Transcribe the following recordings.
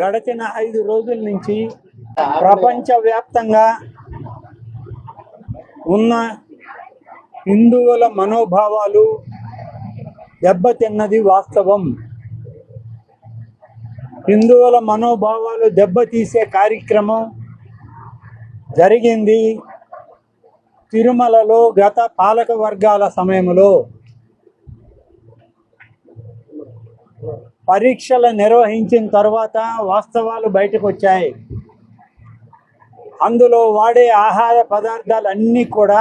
గడిచిన ఐదు రోజుల నుంచి ప్రపంచవ్యాప్తంగా ఉన్న హిందువుల మనోభావాలు దెబ్బతిన్నది వాస్తవం. హిందువుల మనోభావాలు దెబ్బతీసే కార్యక్రమం జరిగింది తిరుమలలో గత పాలక వర్గాల సమయంలో. పరీక్షలు నిర్వహించిన తర్వాత వాస్తవాలు బయటకు వచ్చాయి. అందులో వాడే ఆహార పదార్థాలు అన్నీ కూడా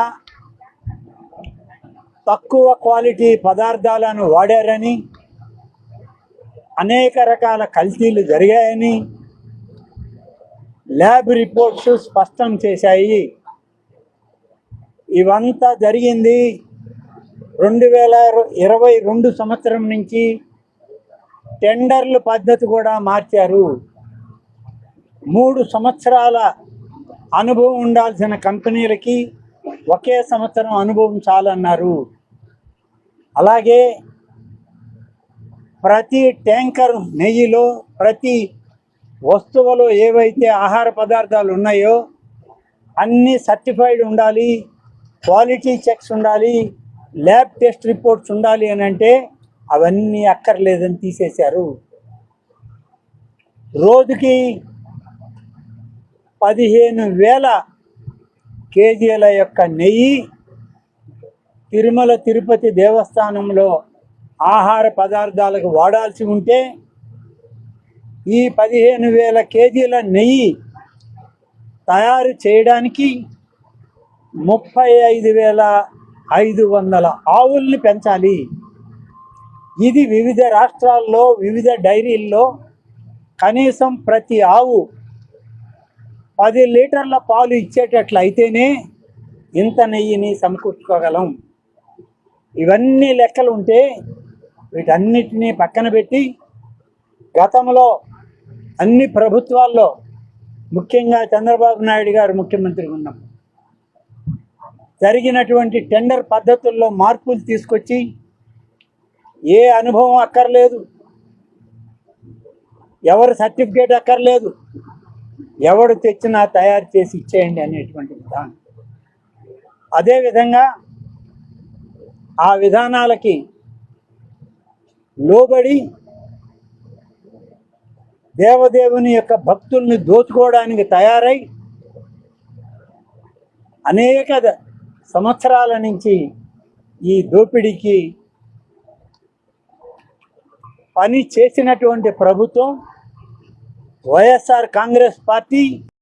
తక్కువ క్వాలిటీ పదార్థాలను వాడారని అనేక రకాల కల్తీలు జరిగాయని ల్యాబ్ రిపోర్ట్స్ స్పష్టం చేశాయి. ఇవంతా జరిగింది రెండు వేల ఇరవై రెండు సంవత్సరం నుంచి టెండర్ల పద్ధతి కూడా మార్చారు. మూడు సంవత్సరాల అనుభవం ఉండాల్సిన కంపెనీలకి ఒకే సంవత్సరం అనుభవం చాలన్నారు. అలాగే ప్రతి ట్యాంకర్ నెయ్యిలో ప్రతి వస్తువులో ఏవైతే ఆహార పదార్థాలు ఉన్నాయో అన్నీ సర్టిఫైడ్ ఉండాలి క్వాలిటీ చెక్స్ ఉండాలి ల్యాబ్ టెస్ట్ రిపోర్ట్స్ ఉండాలి అని అంటే అవన్నీ అక్కర్లేదని తీసేశారు. రోజుకి పదిహేను వేల కేజీల యొక్క నెయ్యి తిరుమల తిరుపతి దేవస్థానంలో ఆహార పదార్థాలకు వాడాల్సి ఉంటే ఈ పదిహేను వేల కేజీల నెయ్యి తయారు చేయడానికి ముప్పై ఐదు వేల ఐదు వందల ఆవుల్ని పెంచాలి. ఇది వివిధ రాష్ట్రాల్లో వివిధ డైరీల్లో కనీసం ప్రతి ఆవు పది లీటర్ల పాలు ఇచ్చేటట్లు అయితేనే ఇంత నెయ్యిని సమకూర్చుకోగలం. ఇవన్నీ లెక్కలు ఉంటే వీటన్నిటినీ పక్కన పెట్టి గతంలో అన్ని ప్రభుత్వాల్లో ముఖ్యంగా చంద్రబాబు నాయుడు గారు ముఖ్యమంత్రి ఉన్నాం జరిగినటువంటి టెండర్ పద్ధతుల్లో మార్పులు తీసుకొచ్చి ఏ అనుభవం అక్కర్లేదు. ఎవరు సర్టిఫికేట్ అక్కర్లేదు. ఎవడు తెచ్చినా తయారు చేసి ఇచ్చేయండి అనేటువంటి విధానం. అదేవిధంగా ఆ విధానాలకి లోబడి దేవదేవుని యొక్క భక్తుల్ని దోచుకోవడానికి తయారై అనేక సంవత్సరాల నుంచి ఈ దోపిడీకి పని చేసినటువంటి ప్రభుత్వం వైఎస్ఆర్ కాంగ్రెస్ పార్టీ